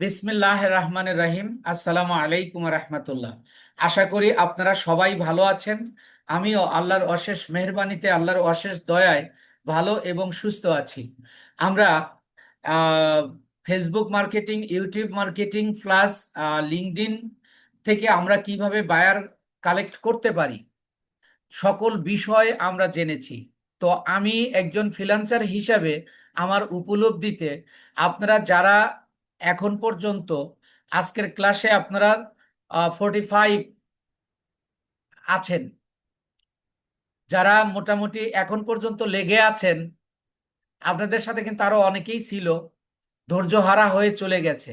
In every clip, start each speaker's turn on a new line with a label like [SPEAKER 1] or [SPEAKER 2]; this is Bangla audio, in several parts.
[SPEAKER 1] বিসমিল্লাহ রহমানের রাহিম। আসসালামু আলাইকুম রহমতুল্লাহ। আশা করি আপনারা সবাই ভালো আছেন। আমিও আল্লাহর অশেষ মেহরবানিতে, আল্লাহর অশেষ দয়ায় ভালো এবং সুস্থ আছি। আমরা Facebook marketing YouTube marketing plus LinkedIn থেকে আমরা কীভাবে বায়ার কালেক্ট করতে পারি, সকল বিষয় আমরা জেনেছি। তো আমি একজন ফ্রিল্যান্সার হিসাবে আমার উপলব্ধিতে আপনারা যারা এখন পর্যন্ত আজকের ক্লাসে আপনারা ফোর্টি ফাইভ আছেন। যারা মোটামুটি এখন পর্যন্ত লেগে আছেন, আপনাদের সাথে কিন্তু আরও অনেকেই ছিল, ধৈর্য হারা হয়ে চলে গেছে।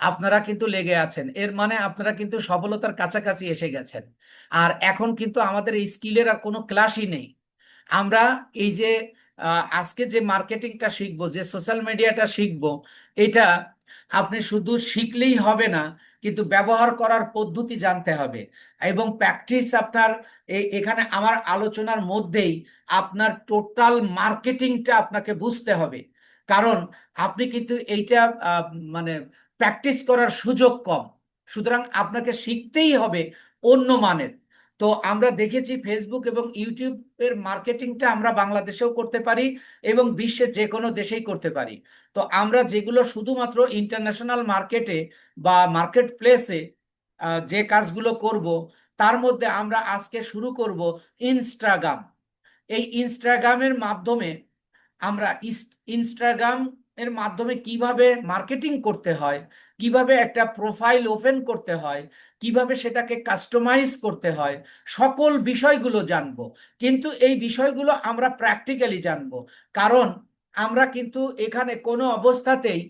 [SPEAKER 1] আপনারা কিন্তু লেগে আছেন। এর মানে আপনারা কিন্তু সফলতার কাছাকাছি এসে গেছেন। আর এখন কিন্তু আমাদের এই স্কিলের আর কোনো ক্লাসই নেই। আমরা এই যে আজকে যে মার্কেটিংটা শিখব, যে সোশ্যাল মিডিয়াটা শিখব, এটা আপনি শুধু শিখলেই হবে না, কিন্তু ব্যবহার করার পদ্ধতি জানতে হবে। এবং প্র্যাকটিস আপনার এখানে আমার আলোচনার মধ্যেই আপনার টোটাল মার্কেটিংটা আপনাকে বুঝতে হবে। কারণ আপনি কিন্তু এইটা মানে প্র্যাকটিস করার সুযোগ কম। সুতরাং আপনাকে শিখতেই হবে অন্য মানের। তো আমরা দেখেছি ফেসবুক এবং ইউটিউবের মার্কেটিংটা আমরা বাংলাদেশেও করতে পারি এবং বিশ্বের যে কোনো দেশেই করতে পারি। তো আমরা যেগুলো শুধুমাত্র ইন্টারন্যাশনাল মার্কেটে বা মার্কেট প্লেসে যে কাজগুলো করব, তার মধ্যে আমরা আজকে শুরু করব ইনস্টাগ্রাম এই ইনস্টাগ্রামের মাধ্যমে আমরা ইনস্টাগ্রাম এর মাধ্যমে কীভাবে মার্কেটিং করতে হয়, কীভাবে একটা প্রোফাইল ওপেন করতে হয়, কীভাবে সেটাকে কাস্টমাইজ করতে হয়, সকল বিষয়গুলো জানব। কিন্তু এই বিষয়গুলো আমরা প্র্যাকটিক্যালি জানব। কারণ আমরা কিন্তু এখানে কোনো অবস্থাতেই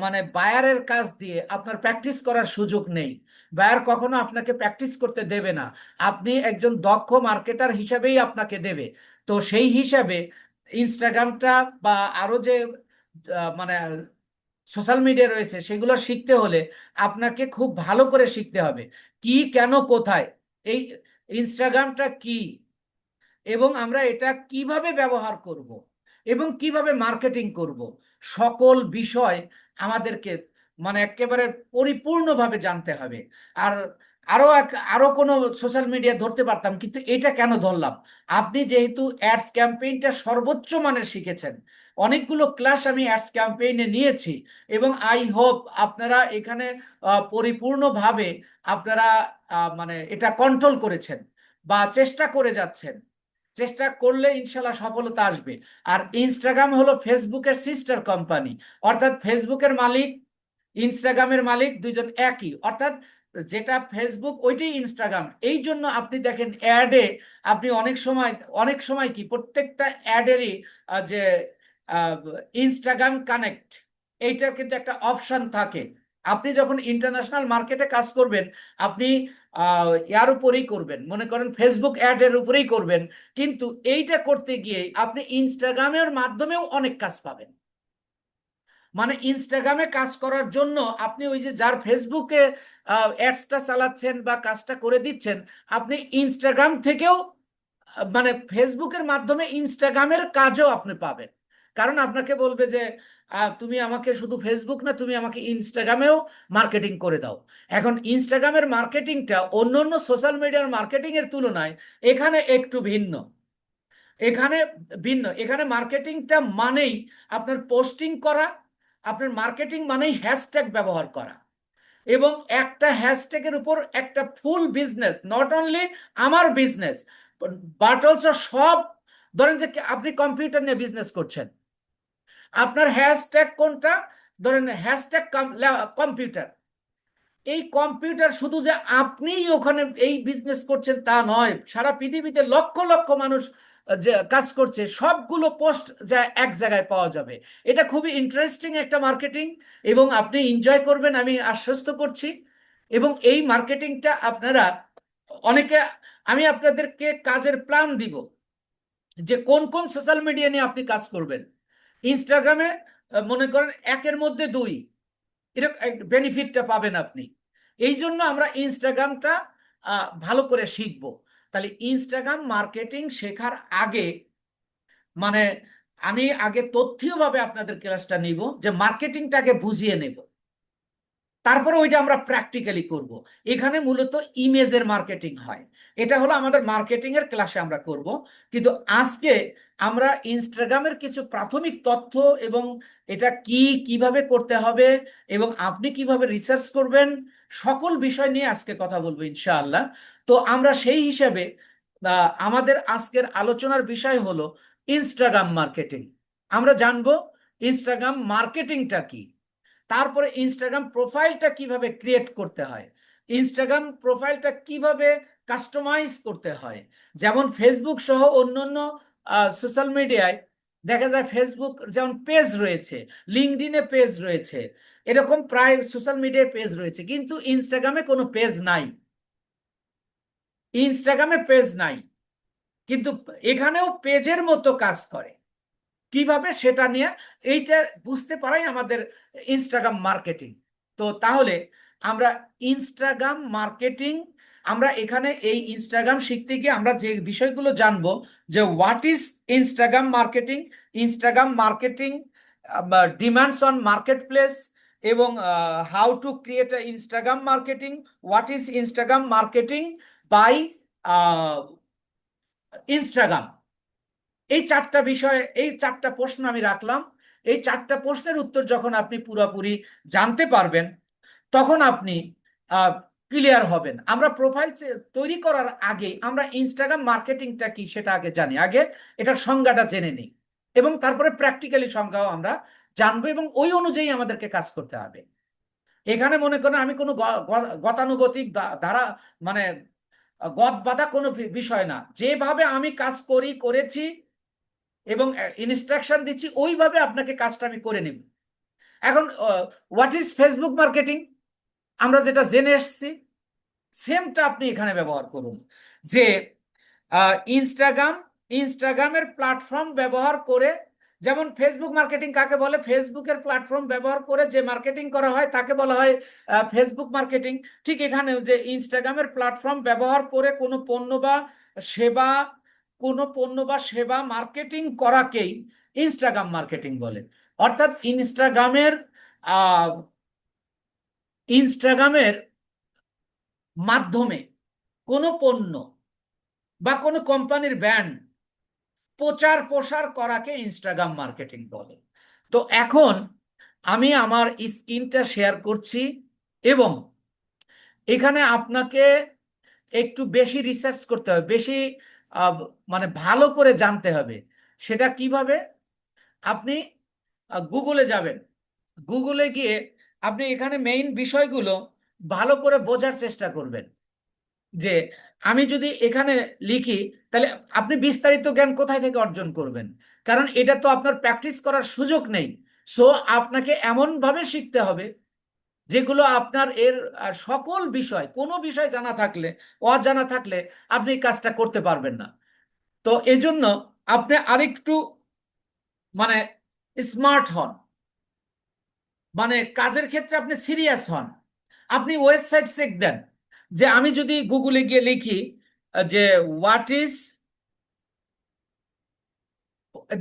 [SPEAKER 1] মানে বায়ারের কাজ দিয়ে আপনার প্র্যাকটিস করার সুযোগ নেই। বায়ার কখনো আপনাকে প্র্যাকটিস করতে দেবে না। আপনি একজন দক্ষ মার্কেটার হিসাবেই আপনাকে দেবে। তো সেই হিসাবে ইনস্টাগ্রামটা বা আরও যে মানে সোশ্যাল মিডিয়া রয়েছে, সেগুলো শিখতে হলে আপনাকে খুব ভালো করে শিখতে হবে। কি, কেন, কোথায়? এই ইনস্টাগ্রামটা কি? এবং আমরা এটা কীভাবে ব্যবহার করব? এবং কীভাবে মার্কেটিং করব? সকল বিষয় আমাদেরকে মানে একেবারে পরিপূর্ণভাবে জানতে হবে। আর আরও এক, আরও কোনো সোশ্যাল মিডিয়া ধরতে পারতাম, কিন্তু এটা কেন ধরলাম? আপনি যেহেতু অ্যাডস ক্যাম্পেইনটা সর্বোচ্চ মানের শিখেছেন, অনেকগুলো ক্লাস আমি অ্যাডস ক্যাম্পেইনে নিয়েছি এবং আই হোপ আপনারা এখানে পরিপূর্ণভাবে আপনারা মানে এটা কন্ট্রোল করেছেন বা চেষ্টা করে যাচ্ছেন। চেষ্টা করলে ইনশাল্লাহ সফলতা আসবে। আর ইনস্টাগ্রাম হলো ফেসবুকের সিস্টার কোম্পানি অর্থাৎ ফেসবুকের মালিক ইনস্টাগ্রামের মালিক দুইজন একই, অর্থাৎ যেটা ফেসবুক ওইটাই ইনস্টাগ্রাম এই জন্য আপনি দেখেন অ্যাডে আপনি অনেক সময় অনেক সময় কি, প্রত্যেকটা অ্যাডেরই যে ইনস্টাগ্রাম কানেক্ট এইটার কিন্তু একটা অপশন থাকে। আপনি যখন ইন্টারন্যাশনাল মার্কেটে কাজ করবেন, আপনি ইয়ার উপরেই করবেন। মনে করেন ফেসবুক অ্যাডের উপরেই করবেন। কিন্তু এইটা করতে গিয়ে আপনি ইনস্টাগ্রামের মাধ্যমেও অনেক কাজ পাবেন। মানে ইনস্টাগ্রামে কাজ করার জন্য আপনি ওই যে যার ফেসবুকে অ্যাডসটা চালাচ্ছেন বা কাজটা করে দিচ্ছেন, আপনি ইনস্টাগ্রাম থেকেও মানে ফেসবুকের মাধ্যমে ইনস্টাগ্রামের কাজও আপনি পাবেন। কারণ আপনাকে বলবে যে তুমি আমাকে শুধু ফেসবুক না, তুমি আমাকে ইনস্টাগ্রামেও মার্কেটিং করে দাও। এখন ইনস্টাগ্রামের মার্কেটিংটা অন্য অন্য সোশ্যাল মিডিয়ার মার্কেটিং এর তুলনায় এখানে একটু ভিন্ন। এখানে ভিন্ন। এখানে মার্কেটিংটা মানেই আপনার পোস্টিং করা আপনার মার্কেটিং মানেই হ্যাশট্যাগ ব্যবহার করা। এবং একটা হ্যাশট্যাগের উপর একটা ফুল বিজনেস নট অনলি আমার বিজনেস বাট অলসো সব, ধরেন যে আপনি কম্পিউটার নিয়ে বিজনেস করছেন। আপনার হ্যাশট্যাগ কোনটা? ধরেন হ্যাশট্যাগ কম্পিউটার এই কম্পিউটার শুধু যে আপনিই ওখানে এই বিজনেস করছেন তা নয়, সারা পৃথিবীতে লক্ষ লক্ষ মানুষ যে কাজ করছে, সবগুলো পোস্ট যা এক জায়গায় পাওয়া যাবে। এটা খুবই ইন্টারেস্টিং একটা মার্কেটিং এবং আপনি এনজয় করবেন, আমি আশ্বস্ত করছি। এবং এই মার্কেটিংটা আপনারা অনেকে, আমি আপনাদেরকে কাজের প্ল্যান দিব যে কোন কোন সোশ্যাল মিডিয়া নিয়ে আপনি কাজ করবেন। ইনস্টাগ্রামে মনে করেন একের মধ্যে দুই এরকম বেনিফিটটা পাবেন আপনি। এই জন্য আমরা ইনস্টাগ্রামটা ভালো করে শিখব। তাহলে ইনস্টাগ্রাম মার্কেটিং শেখার আগে মানে আমি আগে তথ্যীয়ভাবে আপনাদের ক্লাসটা নিব, যে মার্কেটিংটাকে বুঝিয়ে নেব। তারপরে ওইটা আমরা প্র্যাকটিক্যালি করব। এখানে মূলত ইমেজের মার্কেটিং হয়। এটা হলো আমাদের মার্কেটিং এর ক্লাসে আমরা করব। কিন্তু আজকে আমরা ইনস্টাগ্রামের কিছু প্রাথমিক তথ্য এবং এটা কি, কীভাবে করতে হবে এবং আপনি কীভাবে রিসার্চ করবেন, সকল বিষয় নিয়ে আজকে কথা বলব ইনশাআল্লাহ। তো আমরা সেই হিসাবে আমাদের আজকের আলোচনার বিষয় হলো ইনস্টাগ্রাম মার্কেটিং আমরা জানব ইনস্টাগ্রাম মার্কেটিংটা কি। তারপরে ইনস্টাগ্রাম প্রোফাইলটা কীভাবে ক্রিয়েট করতে হয়? ইনস্টাগ্রাম প্রোফাইলটা কীভাবে কাস্টমাইজ করতে হয়? যেমন ফেসবুক সহ অন্যান্য সোশ্যাল মিডিয়ায় দেখা যায় ফেসবুক যেমন পেজ রয়েছে লিঙ্কডিনে পেজ রয়েছে, এরকম প্রায় সোশ্যাল মিডিয়ায় পেজ রয়েছে, কিন্তু ইনস্টাগ্রামে কোনো পেজ নাই। ইনস্টাগ্রামে পেজ নাই, কিন্তু এখানেও পেজের মতো কাজ করে। কীভাবে সেটা নিয়ে এইটা বুঝতে পারাই আমাদের ইনস্টাগ্রাম মার্কেটিং তো তাহলে আমরা ইনস্টাগ্রাম মার্কেটিং আমরা এখানে এই ইনস্টাগ্রাম শিখতে গিয়ে আমরা যে বিষয়গুলো জানব, যে what is Instagram marketing Instagram marketing demands on market place এবং how to create Instagram marketing what is Instagram marketing by Instagram এই চারটা বিষয়ে, এই চারটা প্রশ্ন আমি রাখলাম। এই চারটা প্রশ্নের উত্তর যখন আপনি পুরোপুরি জানতে পারবেন, তখন আপনি ক্লিয়ার হবেন। আমরা প্রোফাইল তৈরি করার আগে আমরা ইনস্টাগ্রাম মার্কেটিংটা কি সেটা আগে জানি। আগে এটার সংজ্ঞাটা জেনে নিই। এবং তারপরে প্র্যাকটিক্যালি সংজ্ঞাও আমরা জানব এবং ওই অনুযায়ী আমাদেরকে কাজ করতে হবে। এখানে মনে করেন আমি কোনো গতানুগতিক দা- ধারা মানে গদ বাঁধা কোনো বিষয় না। যেভাবে আমি কাজ করি, করেছি এবং ইনস্ট্রাকশন দিচ্ছি, ওইভাবে আপনাকে কাজটা আমি করে নেব। এখন হোয়াট ইজ ফেসবুক মার্কেটিং আমরা যেটা জেনে এসেছি সেমটা আপনি এখানে ব্যবহার করুন। যে ইনস্টাগ্রাম ইনস্টাগ্রামের প্ল্যাটফর্ম ব্যবহার করে, যেমন ফেসবুক মার্কেটিং কাকে বলে? ফেসবুকের প্ল্যাটফর্ম ব্যবহার করে যে মার্কেটিং করা হয়, তাকে বলা হয় ফেসবুক মার্কেটিং ঠিক এখানেও যে ইনস্টাগ্রামের প্ল্যাটফর্ম ব্যবহার করে কোনো পণ্য বা সেবা কোনো পণ্য বা সেবা মার্কেটিং করাকেই ইনস্টাগ্রাম মার্কেটিং বলে। অর্থাৎ ইনস্টাগ্রামের ইনস্টাগ্রামের মাধ্যমে কোনো পণ্য বা কোনো কোম্পানির ব্র্যান্ড প্রচার প্রসার করাকে ইনস্টাগ্রাম মার্কেটিং বলে। তো এখন আমি আমার স্ক্রিনটা শেয়ার করছি এবং এখানে আপনাকে একটু বেশি রিসার্চ করতে হবে, বেশি মানে ভালো করে জানতে হবে। সেটা কীভাবে? আপনি গুগলে যাবেন। গুগলে গিয়ে আপনি এখানে মেইন বিষয়গুলো ভালো করে বোঝার চেষ্টা করবেন। যে আমি যদি এখানে লিখি, তাহলে আপনি বিস্তারিত জ্ঞান কোথায় থেকে অর্জন করবেন? কারণ এটা তো আপনার প্র্যাকটিস করার সুযোগ নেই। সো আপনাকে এমনভাবে শিখতে হবে যেগুলো আপনার এর সকল বিষয়, কোনো বিষয় জানা থাকলে, অজানা থাকলে আপনি কাজটা করতে পারবেন না। তো এজন্য আপনি আরেকটু মানে স্মার্ট হন। মানে কাজের ক্ষেত্রে আপনি সিরিয়াস হন। আপনি ওয়েবসাইট চেক দেন যে আমি যদি গুগলে গিয়ে লিখি যে হোয়াট ইজ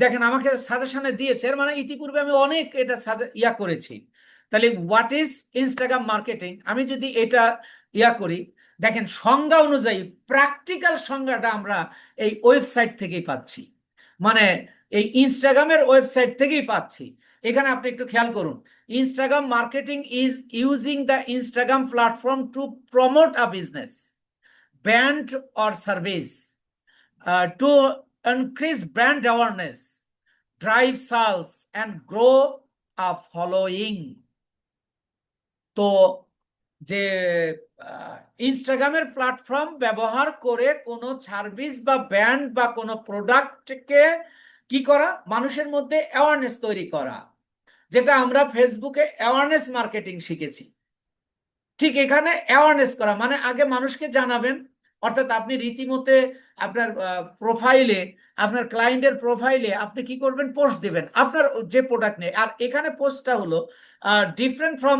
[SPEAKER 1] দেখেন আমাকে সাজেশনে দিয়েছে, এর মানে ইতিপূর্বে আমি অনেক এটা ইয়া করেছি। তাহলে হোয়াট ইজ ইনস্টাগ্রাম মার্কেটিং আমি যদি এটা ইয়া করি দেখেন সংজ্ঞা অনুযায়ী প্র্যাকটিক্যাল সংজ্ঞাটা আমরা এই ওয়েবসাইট থেকেই পাচ্ছি। মানে এই ইনস্টাগ্রামের ওয়েবসাইট থেকেই পাচ্ছি। এখানে আপনি একটু খেয়াল করুন Instagram marketing is using the Instagram platform to promote a business brand or service to increase brand awareness, drive sales, and grow a following. তো যে ইনস্টাগ্রামের প্ল্যাটফর্ম ব্যবহার করে কোনো সার্ভিস বা ব্যান্ড বা কোনো প্রোডাক্টকে কি করা? মানুষের মধ্যে অ্যাওয়ারনেস তৈরি করা, যেটা আমরা ফেসবুকে অ্যাওয়ারনেস মার্কেটিং শিখেছি। ঠিক এখানে অ্যাওয়ারনেস করা মানে আগে মানুষকে জানাবেন অর্থাৎ আপনি রীতিমতে আপনার প্রোফাইলে আপনার ক্লায়েন্টের প্রোফাইলে আপনি কি করবেন? পোস্ট দেবেন। আপনার যে প্রোডাক্ট নেই। আর এখানে পোস্টটা হলো ডিফারেন্ট ফ্রম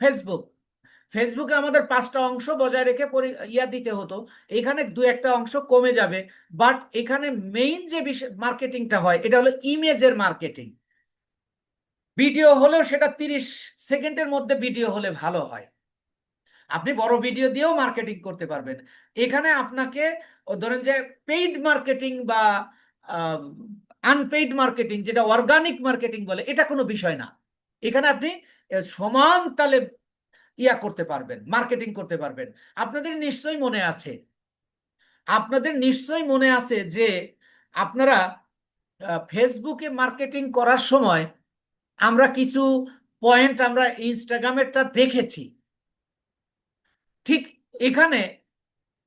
[SPEAKER 1] ফেসবুক ফেসবুকে আমাদের পাঁচটা অংশ বজায় রেখে ইয়া দিতে হতো। এখানে দু একটা অংশ কমে যাবে। বাট এখানে মেইন যে মার্কেটিংটা হয়, এটা হলো ইমেজের মার্কেটিং ভিডিও হলেও সেটা তিরিশ সেকেন্ডের মধ্যে ভিডিও হলে ভালো হয়। আপনি বড় ভিডিও দিয়েও মার্কেটিং করতে পারবেন। এখানে আপনাকে ধরেন যে পেইড মার্কেটিং বা আনপেইড মার্কেটিং যেটা অর্গানিক মার্কেটিং বলে, এটা কোনো বিষয় না। এখানে আপনি সমান তালে ইয়া করতে পারবেন মার্কেটিং করতে পারবেন। আপনাদের নিশ্চয়ই মনে আছে, আপনাদের নিশ্চয়ই মনে আছে যে আপনারা ফেসবুকে মার্কেটিং করার সময় আমরা কিছু পয়েন্ট আমরা ইনস্টাগ্রামেরটা দেখেছি। ঠিক এখানে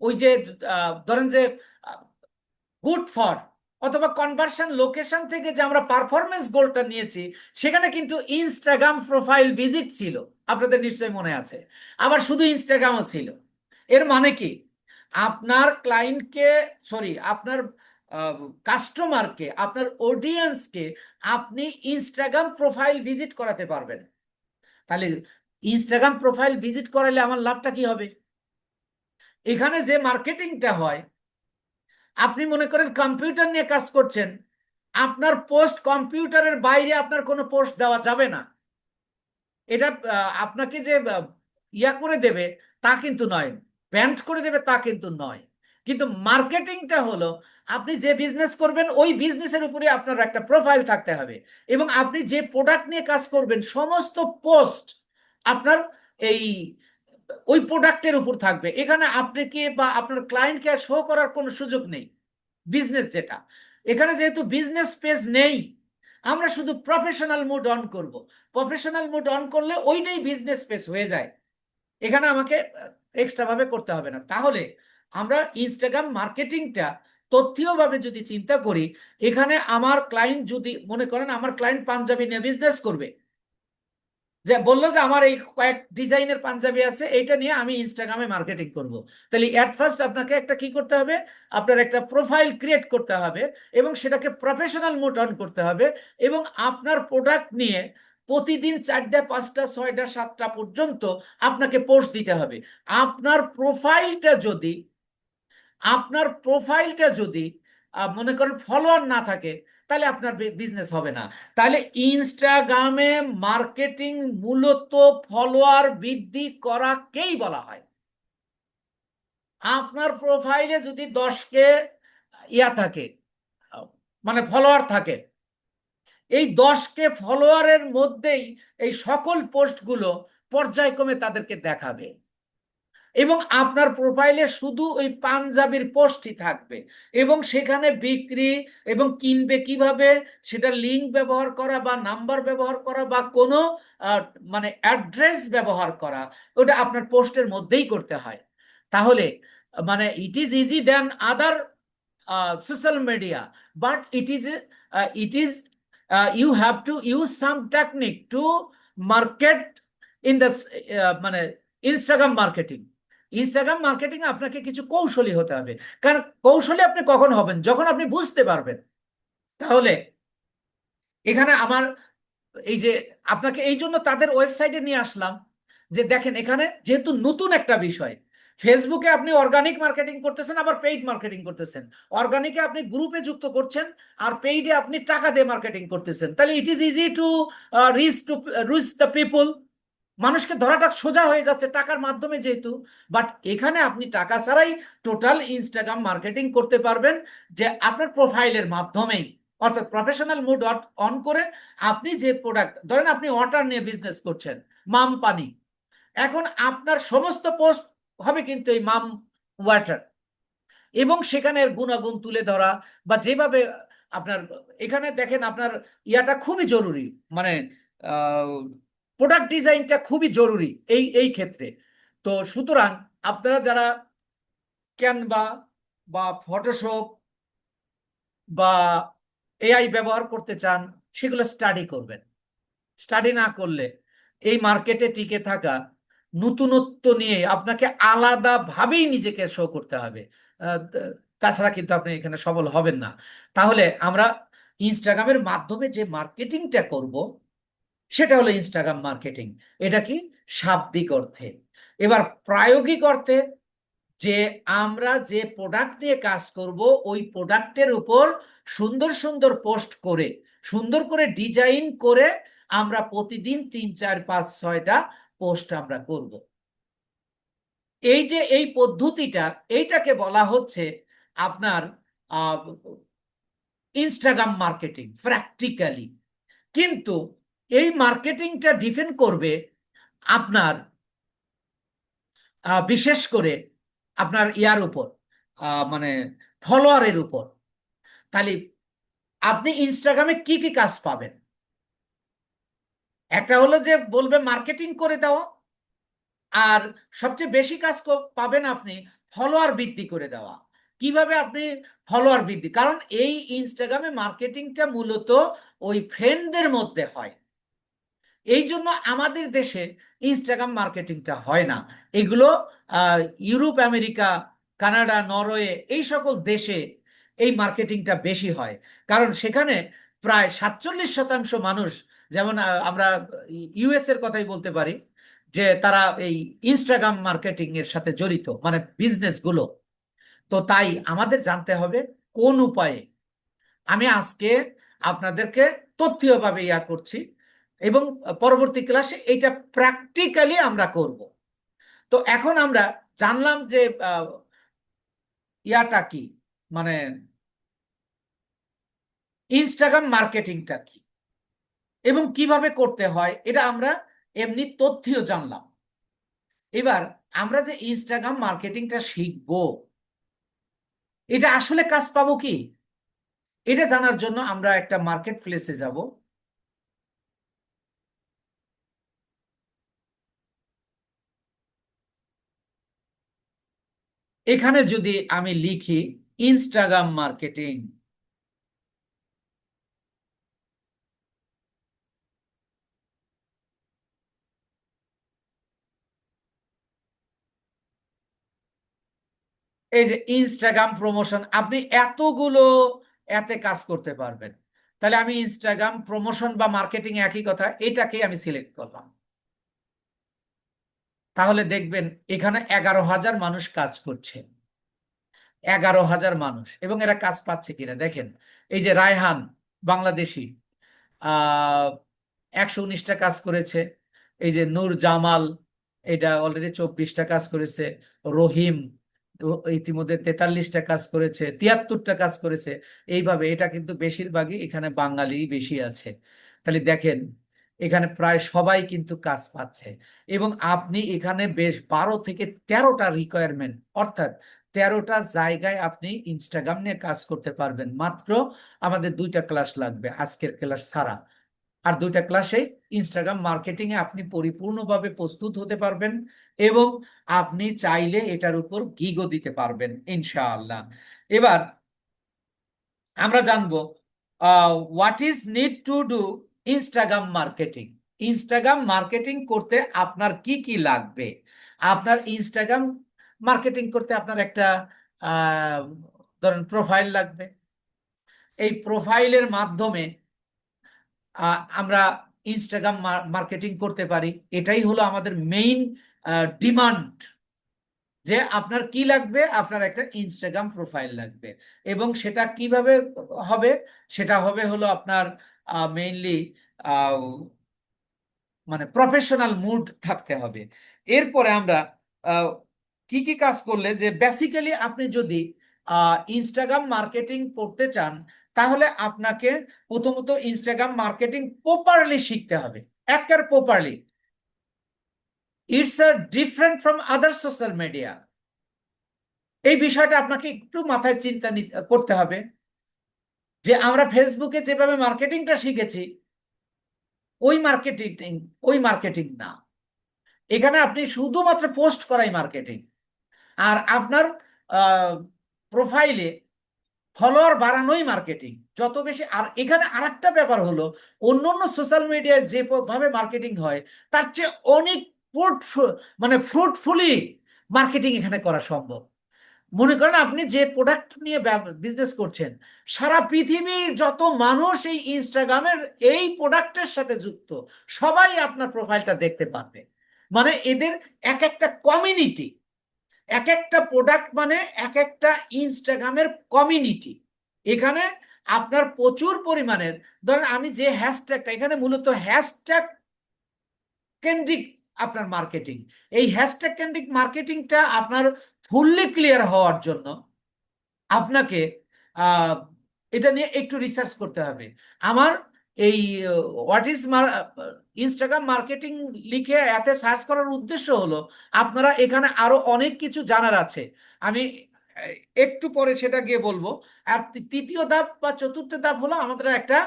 [SPEAKER 1] ওই যে ধরেন যে গুড ফর অথবা কনভার্সন লোকেশন থেকে যে আমরা পারফরমেন্স গোলটা নিয়েছি, সেখানে কিন্তু ইনস্টাগ্রাম প্রোফাইল ভিজিট ছিল। আপনাদের নিশ্চয়ই মনে আছে। আবার শুধু ইনস্টাগ্রামও ছিল। এর মানে কি? আপনার ক্লায়েন্টকে সরি আপনার কাস্টমারকে আপনার অডিয়েন্সকে আপনি ইনস্টাগ্রাম প্রোফাইল ভিজিট করাতে পারবেন। তাহলে ইনস্টাগ্রাম প্রোফাইল ভিজিট করালে আমার লাভটা কি হবে? এখানে যে মার্কেটিংটা হয়, আপনি মনে করেন কম্পিউটার নিয়ে কাজ করছেন, আপনার পোস্ট কম্পিউটারের বাইরে আপনার কোনো পোস্ট দেওয়া যাবে না। এটা আপনাকে যে ইয়া করে দেবে তা কিন্তু নয় ব্যান্ড করে দেবে তা কিন্তু নয়। কিন্তু মার্কেটিংটা হলো, আপনি যে বিজনেস করবেন, ওই বিজনেসের উপরে আপনার একটা প্রোফাইল থাকতে হবে। এবং আপনি যে প্রোডাক্ট নিয়ে কাজ করবেন, সমস্ত পোস্ট আপনার এই ওই প্রোডাক্টের উপর থাকবে। এখানে আপনাকে বা আপনার ক্লায়েন্টকে আর শো করার কোনো সুযোগ নেই। বিজনেস যেটা। এখানে যেহেতু বিজনেস পেজ নেই, আমরা শুধু প্রফেশনাল মুড অন করব। প্রফেশনাল মুড অন করলে ওইটাই বিজনেস পেজ হয়ে যায়। এখানে আমাকে এক্সট্রা ভাবে করতে হবে না। তাহলে আমরা ইনস্টাগ্রাম মার্কেটিংটা তথ্যভাবে যদি চিন্তা করি, এখানে আমার ক্লায়েন্ট যদি, মনে করেন আমার ক্লায়েন্ট পাঞ্জাবি নিয়ে বিজনেস করবে যে বলল যে আমার এই কয়েক ডিজাইনের পাঞ্জাবি আছে, এইটা নিয়ে আমি ইনস্টাগ্রামে মার্কেটিং করব। তাহলে অ্যাট ফার্স্ট আপনাকে একটা কি করতে হবে? আপনার একটা প্রোফাইল ক্রিয়েট করতে হবে এবং সেটাকে প্রফেশনাল মোড অন করতে হবে এবং আপনার প্রোডাক্ট নিয়ে প্রতিদিন চারটা, পাঁচটা, ছয়টা, সাতটা পর্যন্ত আপনাকে পোস্ট দিতে হবে। আপনার প্রোফাইলটা যদি, আপনার প্রোফাইলটা যদি মনে করেন ফলোয়ার না থাকে তাহলে আপনার বিজনেস হবে না। তাহলে ইনস্টাগ্রামে মার্কেটিং মূলত ফলোয়ার বৃদ্ধি করাকেই বলা হয়। আপনার প্রোফাইলে যদি দশকে ইয়া থাকে মানে ফলোয়ার থাকে, এই দশকে ফলোয়ারের মধ্যেই এই সকল পোস্টগুলো পর্যায়ক্রমে তাদেরকে দেখাবে। এবং আপনার প্রোফাইলে শুধু ওই পাঞ্জাবির পোস্টই থাকবে। এবং সেখানে বিক্রি এবং কিনবে কীভাবে, সেটা লিঙ্ক ব্যবহার করা বা নাম্বার ব্যবহার করা বা কোনো মানে অ্যাড্রেস ব্যবহার করা, ওটা আপনার পোস্টের মধ্যেই করতে হয়। তাহলে মানে it is easy then other social media but it is it is you have to use some technique to market in the মানে ইনস্টাগ্রাম মার্কেটিং ইনস্টাগ্রাম মার্কেটিং আপনাকে কিছু কৌশলী হতে হবে। কারণ কৌশলী আপনি কখন হবেন? যখন আপনি বুঝতে পারবেন। তাহলে এখানে আমার এই যে আপনাকে এই জন্য তাদের ওয়েবসাইটে নিয়ে আসলাম যে দেখেন এখানে যেহেতু নতুন একটা বিষয় ফেসবুকে আপনি অর্গানিক মার্কেটিং করতেছেন, আবার পেইড মার্কেটিং করতেছেন। অর্গানিকে আপনি গ্রুপে যুক্ত করছেন, আর পেইডে আপনি টাকা দিয়ে মার্কেটিং করতেছেন। তাহলে it is easy to reach to reach the people মানুষকে ধরাটা সোজা হয়ে যাচ্ছে টাকার মাধ্যমে যেহেতু বাট এখানে আপনি টাকা ছাড়াই টোটাল ইনস্টাগ্রাম মার্কেটিং করতে পারবেন যে আপনার প্রোফাইলের মাধ্যমেই। অর্থাৎ প্রফেশনাল মুড অন করে আপনি যে প্রোডাক্ট ধরেন আপনি ওয়াটার নিয়ে বিজনেস করছেন মাম পানি এখন আপনার সমস্ত পোস্ট হবে কিন্তু এই মাম ওয়াটার এবং সেখানের গুণাগুণ তুলে ধরা বা যেভাবে আপনার, এখানে দেখেন আপনার ইয়াটা খুবই জরুরি। মানে প্রোডাক্ট ডিজাইনটা খুবই জরুরি এই এই ক্ষেত্রে। তো সুতরাং আপনারা যারা ক্যানভা বা ফটোশপ বা এআই ব্যবহার করতে চান, সেগুলো স্টাডি করবেন। স্টাডি না করলে এই মার্কেটে টিকে থাকা নতুনত্ব নিয়ে আপনাকে আলাদাভাবেই নিজেকে শো করতে হবে। তাছাড়া কিন্তু আপনি এখানে সবল হবেন না। তাহলে আমরা ইনস্টাগ্রামের মাধ্যমে যে মার্কেটিংটা করব সেটা হলো ইনস্টাগ্রাম মার্কেটিং এটা কি? শাব্দিক অর্থে। এবার প্রায়োগিক অর্থে যে আমরা যে প্রোডাক্ট নিয়ে কাজ করব, ওই প্রোডাক্টের উপর সুন্দর সুন্দর পোস্ট করে, সুন্দর করে ডিজাইন করে আমরা প্রতিদিন তিন, চার, পাঁচ, ছয়টা পোস্ট আমরা করব। এই যে এই পদ্ধতিটা, এইটাকে বলা হচ্ছে আপনার ইনস্টাগ্রাম মার্কেটিং প্র্যাকটিক্যালি কিন্তু এই মার্কেটিংটা ডিপেন্ড করবে আপনার বিশেষ করে আপনার ইয়ার উপর মানে ফলোয়ারের উপর। তাহলে আপনি ইনস্টাগ্রামে কি কি কাজ পাবেন? একটা হলো যে বলবে মার্কেটিং করে দেওয়া আর সবচেয়ে বেশি কাজ পাবেন আপনি ফলোয়ার বৃদ্ধি করে দেওয়া। কীভাবে আপনি ফলোয়ার বৃদ্ধি? কারণ এই ইনস্টাগ্রামে মার্কেটিংটা মূলত ওই ফ্রেন্ডদের মধ্যে হয়। এই জন্য আমাদের দেশে ইনস্টাগ্রাম মার্কেটিংটা হয় না। এগুলো ইউরোপ, আমেরিকা, কানাডা, নরওয়ে এই সকল দেশে এই মার্কেটিংটা বেশি হয়। কারণ সেখানে প্রায় সাতচল্লিশ শতাংশ মানুষ, যেমন আমরা ইউএস এর কথাই বলতে পারি, যে তারা এই ইনস্টাগ্রাম মার্কেটিং এর সাথে জড়িত মানে বিজনেসগুলো। তো তাই আমাদের জানতে হবে কোন উপায়ে। আমি আজকে আপনাদেরকে তথ্যভাবে ইয়া করছি এবং পরবর্তী ক্লাসে এটা প্র্যাকটিক্যালি আমরা করব। তো এখন আমরা জানলাম যে ইয়াটা কি? মানে ইনস্টাগ্রাম মার্কেটিংটা কি? এবং কীভাবে করতে হয়? এটা আমরা এমনি তথ্যও জানলাম। এবার আমরা যে ইনস্টাগ্রাম মার্কেটিংটা শিখব, এটা আসলে কাজ পাবো কি? এটা জানার জন্য আমরা একটা মার্কেট প্লেসে যাব। এখানে যদি আমি লিখি ইনস্টাগ্রাম মার্কেটিং এই যে ইনস্টাগ্রাম প্রমোশন আপনি এতগুলো এতে কাজ করতে পারবেন। তাহলে আমি ইনস্টাগ্রাম প্রমোশন বা মার্কেটিং একই কথা এটাকে আমি সিলেক্ট করলাম। তাহলে দেখবেন এখানে এগারো হাজার মানুষ কাজ করছে। এগারো হাজার মানুষ। এবং এরা কাজ পাচ্ছে কিনা? দেখেন, এই যে রায়হান, বাংলাদেশি একশো উনিশটা কাজ করেছে। এই যে নূর জামাল, এটা অলরেডি চব্বিশটা কাজ করেছে। রহিম ইতিমধ্যে তেতাল্লিশটা কাজ করেছে, তিয়াত্তরটা কাজ করেছে। এইভাবে এটা কিন্তু বেশিরভাগই এখানে বাঙালি বেশি আছে। তাহলে দেখেন এখানে প্রায় সবাই কিন্তু কাজ পাচ্ছে। এবং আপনি এখানে বেশ বারো থেকে তেরোটা রিকোয়ারমেন্ট অর্থাৎ তেরোটা জায়গায় আপনি ইনস্টাগ্রাম নিয়ে কাজ করতে পারবেন। মাত্র আমাদের দুইটা ক্লাস লাগবে, আজকের ক্লাস ছাড়া। আর দুইটা ক্লাসে ইনস্টাগ্রাম মার্কেটিং এ আপনি পরিপূর্ণভাবে প্রস্তুত হতে পারবেন এবং আপনি চাইলে এটার উপর গিগও দিতে পারবেন, ইনশাআল্লাহ। এবার আমরা জানব what is need to do Instagram marketing Instagram marketing করতে আপনার কি কি লাগবে? আপনার ইনস্টাগ্রাম মার্কেটিং করতে আপনার একটা ধরেন প্রোফাইল লাগবে। এই প্রোফাইলের মাধ্যমে আমরা ইনস্টাগ্রাম মার্কেটিং করতে পারি। এটাই হলো আমাদের মেইন ডিমান্ড যে আপনার কি লাগবে? আপনার একটা ইনস্টাগ্রাম প্রোফাইল লাগবে। এবং সেটা কীভাবে হবে? সেটা হবে হলো আপনার মেইনলি মানে প্রফেশনাল মুড থাকতে হবে। এরপরে আমরা কি কি কাজ করলে যে বেসিক্যালি আপনি যদি ইনস্টাগ্রাম মার্কেটিং করতে চান, তাহলে আপনাকে প্রথমত ইনস্টাগ্রাম মার্কেটিং প্রপারলি শিখতে হবে। একের properly it's a different from other social media এই বিষয়টা আপনাকে একটু মাথায় চিন্তা করতে হবে। যে আমরা ফেসবুকে যেভাবে মার্কেটিংটা শিখেছি, ওই মার্কেটিং ওই মার্কেটিং না। এখানে আপনি শুধুমাত্র পোস্ট করাই মার্কেটিং আর আপনার প্রোফাইলে ফলোয়ার বাড়ানোই মার্কেটিং যত বেশি, আর এখানে আরেকটা ব্যাপার হলো অন্য অন্য সোশ্যাল মিডিয়ায় যেভাবে মার্কেটিং হয়, তার চেয়ে অনেক ফ্রুটফুল মানে ফ্রুটফুলি মার্কেটিং এখানে করা সম্ভব। মনে করেন আপনি যে প্রোডাক্ট নিয়ে বিজনেস করছেন, সারা পৃথিবীর যত মানুষ এই ইনস্টাগ্রামের এই প্রোডাক্টের সাথে যুক্ত, সবাই আপনার প্রোফাইলটা দেখতে পারবে। মানে এদের এক একটা কমিউনিটি এক একটা প্রোডাক্ট মানে এক একটা ইনস্টাগ্রামের কমিউনিটি এখানে আপনার প্রচুর পরিমাণের, ধরেন আমি যে হ্যাশট্যাগটা এখানে মূলত হ্যাশট্যাগ কেন্দ্রিক আপনার মার্কেটিং এই হ্যাশট্যাগ কেন্দ্রিক মার্কেটিংটা আপনার ফুললি ক্লিয়ার হওয়ার জন্য আপনাকে এটা নিয়ে একটু রিসার্চ করতে হবে। আমার এই হোয়াট ইজ ইনস্টাগ্রাম মার্কেটিং লিখে এতে সার্চ করার উদ্দেশ্য হলো, আপনারা এখানে আরও অনেক কিছু জানার আছে। আমি একটু পরে সেটা গিয়ে বলব। আর তৃতীয় ধাপ বা চতুর্থ ধাপ হলো আমাদের একটা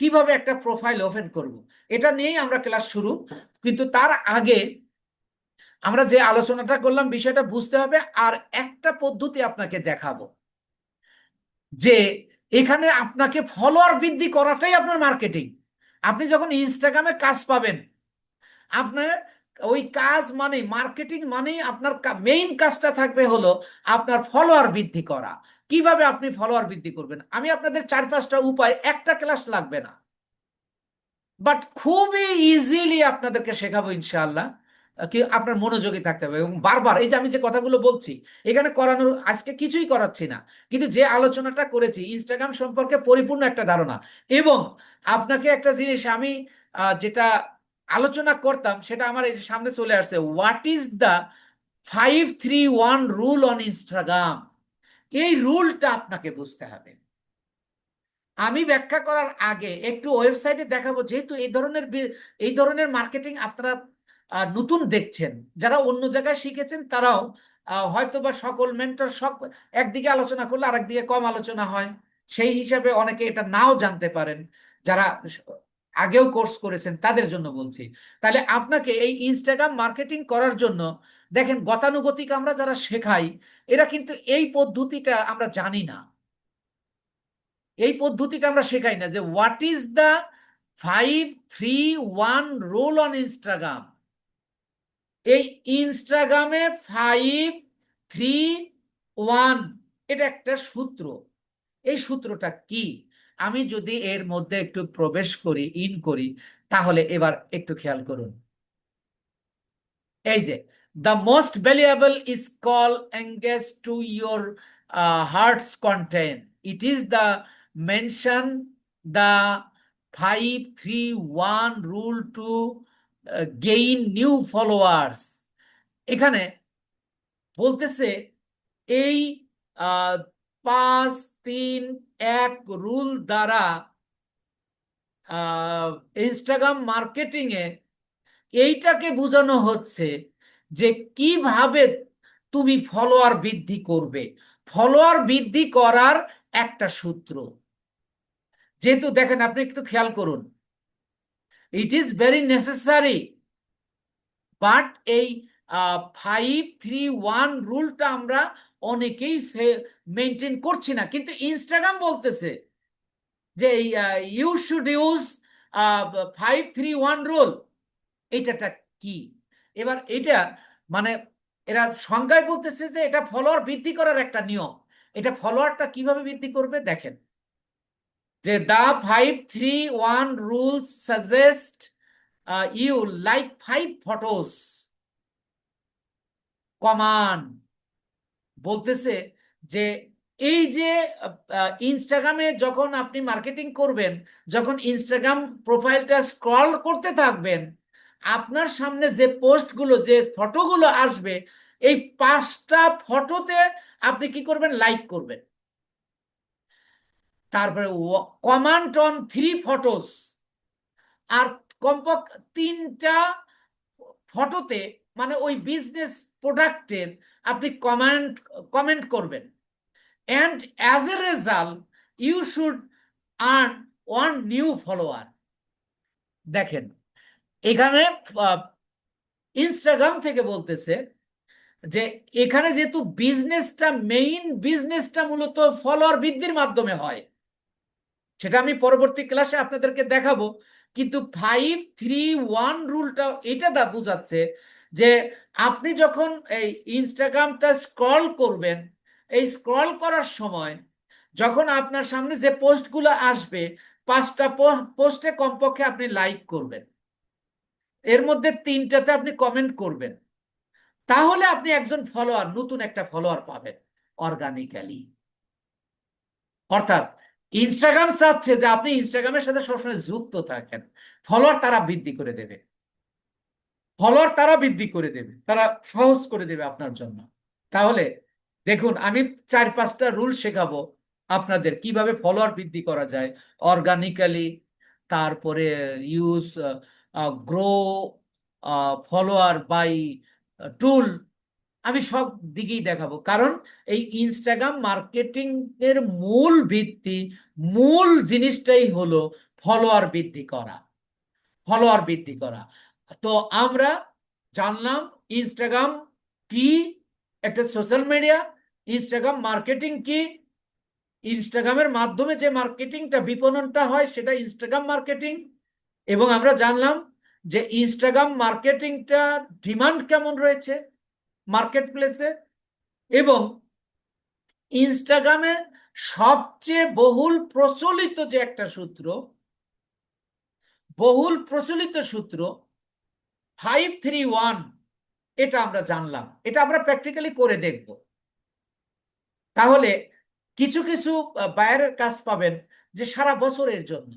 [SPEAKER 1] কীভাবে একটা প্রোফাইল ওপেন করব? এটা নিয়েই আমরা ক্লাস শুরু। কিন্তু তার আগে আমরা যে আলোচনাটা করলাম, বিষয়টা বুঝতে হবে আর একটা পদ্ধতি আপনাকে দেখাবো। যে এখানে আপনাকে ফলোয়ার বৃদ্ধি করাটাই আপনার মার্কেটিং আপনি যখন ইনস্টাগ্রামে কাজ পাবেন, আপনার ওই কাজ মানে মার্কেটিং মানেই আপনার মেইন কাজটা থাকবে হলো আপনার ফলোয়ার বৃদ্ধি করা। কীভাবে আপনি ফলোয়ার বৃদ্ধি করবেন? আমি আপনাদের চার পাঁচটা উপায়, একটা ক্লাস লাগবে না। বাট খুবই ইজিলি আপনাদেরকে শেখাবো ইনশাআল্লাহ, কি আপনার মনোযোগী থাকতে হবে। এবং বারবার, এই যে আমি যে কথাগুলো বলছি, এখানে করানোর, আজকে কিছুই করাচ্ছি না। কিন্তু যে আলোচনাটা করেছি ইনস্টাগ্রাম সম্পর্কে পরিপূর্ণ একটা ধারণা। এবং আপনাকে একটা জিনিস, আমি যেটা আলোচনা করতাম, সেটা আমার সামনে চলে আসছে। What is the five three one rule on Instagram এই রুলটা আপনাকে বুঝতে হবে। আমি ব্যাখ্যা করার আগে একটু ওয়েবসাইটে দেখাবো, যেহেতু এই ধরনের এই ধরনের মার্কেটিং আপনারা নতুন দেখছেন। যারা অন্য জায়গায় শিখেছেন, তারাও হয়তো বা সকল মেন্টর সব একদিকে আলোচনা করলে আরেকদিকে কম আলোচনা হয়। সেই হিসাবে অনেকে এটা নাও জানতে পারেন। যারা আগেও কোর্স করেছেন, তাদের জন্য বলছি। তাহলে আপনাকে এই ইনস্টাগ্রাম মার্কেটিং করার জন্য, দেখেন গতানুগতিক আমরা যারা শেখাই, এরা কিন্তু এই পদ্ধতিটা আমরা জানি না। এই পদ্ধতিটা আমরা শেখাই না যে what is the five three one rule on Instagram এই ইনস্টাগ্রামে ফাইভ থ্রি ওয়ান এটা একটা সূত্র। এই সূত্রটা কি? আমি যদি এর মধ্যে একটু প্রবেশ করি ইন করি তাহলে এবার একটু খেয়াল করুন। এই যে the most valuable is call engage to your hearts content it is the mention the five three one rule to gain new followers এখানে বলতেছে এই আহ, পাঁচ তিন এক রুল দ্বারা ইনস্টাগ্রাম মার্কেটিং এ এইটাকে বোঝানো হচ্ছে যে কীভাবে তুমি ফলোয়ার বৃদ্ধি করবে। ফলোয়ার বৃদ্ধি করার একটা সূত্র। যেহেতু দেখেন, আপনি একটু খেয়াল করুন। It is very necessary but এই ফাইভ থ্রি ওয়ান রুলটা আমরা অনেকেই মেনটেন করছি না। কিন্তু ইনস্টাগ্রাম বলতেছে যে you should use five three one rule এইটাটা কি? এবার এটা মানে এরা সংজ্ঞায় বলতেছে যে, এটা ফলোয়ার বৃদ্ধি করার একটা নিয়ম। এটা ফলোয়ারটা কীভাবে বৃদ্ধি করবে? দেখেন। যে the five three one rule suggest you like five photos comment. বলতেছে যে, এই যে ইনস্টাগ্রামে যখন আপনি মার্কেটিং করবেন, যখন ইনস্টাগ্রাম প্রোফাইলটা স্ক্রল করতে থাকবেন, আপনার সামনে যে পোস্টগুলো যে ফটোগুলো আসবে, এই পাঁচটা ফটোতে আপনি কি করবেন? লাইক করবেন। তারপরে কমান্ড অন থ্রি ফটোস আর কমপক্ষ তিনটা ফটোতে মানে ওই বিজনেস প্রোডাক্টের আপনি কমেন্ট কমেন্ট করবেন। And as a result you should earn one new follower দেখেন, এখানে ইনস্টাগ্রাম থেকে বলতেছে যে, এখানে যেহেতু বিজনেসটা মেইন বিজনেসটা মূলত ফলোয়ার বৃদ্ধির মাধ্যমে হয়। সেটা আমি পরবর্তী ক্লাসে আপনাদেরকে দেখাবো। কিন্তু ফাইভ থ্রি ওয়ান রুলটা এটা দা বোঝাচ্ছে যে আপনি যখন এই ইনস্টাগ্রামটা স্ক্রল করবেন, এই স্ক্রল করার সময় যখন আপনার সামনে যে পোস্টগুলো আসবে, পাঁচটা পোস্টে কমপক্ষে আপনি লাইক করবেন। এর মধ্যে তিনটাতে আপনি কমেন্ট করবেন। তাহলে আপনি একজন ফলোয়ার নতুন একটা ফলোয়ার পাবেন অর্গানিক্যালি অর্থাৎ ইনস্টাগ্রাম চাচ্ছে যে আপনি ইনস্টাগ্রামের সাথে সবসময় যুক্ত থাকেন। ফলোয়ার তারা বৃদ্ধি করে দেবে। ফলোয়ার তারা বৃদ্ধি করে দেবে, তারা সহজ করে দেবে আপনার জন্য। তাহলে দেখুন, আমি চার পাঁচটা রুল শেখাবো আপনাদের, কীভাবে ফলোয়ার বৃদ্ধি করা যায়। অর্গানিক্যালি, তারপরে use grow follower by tool, আমি সব দিকেই দেখাবো। কারণ এই ইনস্টাগ্রাম মার্কেটিং এর মূল ভিত্তি, মূল জিনিসটাই হলো ফলোয়ার বৃদ্ধি করা। ফলোয়ার বৃদ্ধি করা। তো আমরা জানলাম ইনস্টাগ্রাম কি, একটা সোশ্যাল মিডিয়া ইনস্টাগ্রাম মার্কেটিং কি? ইনস্টাগ্রামের মাধ্যমে যে মার্কেটিংটা বিপণনটা হয় সেটা ইনস্টাগ্রাম মার্কেটিং এবং আমরা জানলাম যে ইনস্টাগ্রাম মার্কেটিংটা ডিমান্ড কেমন রয়েছে মার্কেট প্লেসে এবং ইনস্টাগ্রামে সবচেয়ে বহুল প্রচলিত যে একটা সূত্র, বহুল প্রচলিত সূত্র ফাইভ থ্রি ওয়ান এটা আমরা জানলাম। এটা আমরা প্র্যাকটিক্যালি করে দেখব। তাহলে কিছু কিছু বায়ারের কাজ পাবেন যে সারা বছরের জন্য।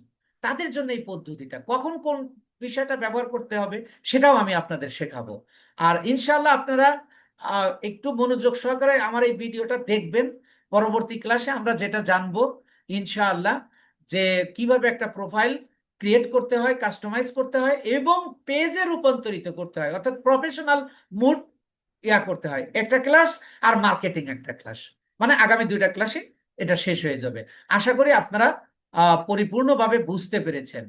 [SPEAKER 1] তাদের জন্য এই পদ্ধতিটা। কখন কোন বিষয়টা ব্যবহার করতে হবে সেটাও আমি আপনাদের শেখাবো। আর ইনশাল্লাহ আপনারা একটু মনোযোগ সহকারে আমার এই ভিডিওটা দেখবেন। পরবর্তী ক্লাসে আমরা যেটা জানব, ইনশাআল্লাহ যে কীভাবে একটা প্রোফাইল ক্রিয়েট করতে হয় কাস্টমাইজ করতে হয় এবং পেজে রূপান্তরিত করতে হয়। অর্থাৎ প্রফেশনাল মুড ইয়া করতে হয়। একটা ক্লাস আর মার্কেটিং একটা ক্লাস মানে আগামী দুইটা ক্লাসে এটা শেষ হয়ে যাবে। আশা করি আপনারা পরিপূর্ণভাবে বুঝতে পেরেছেন।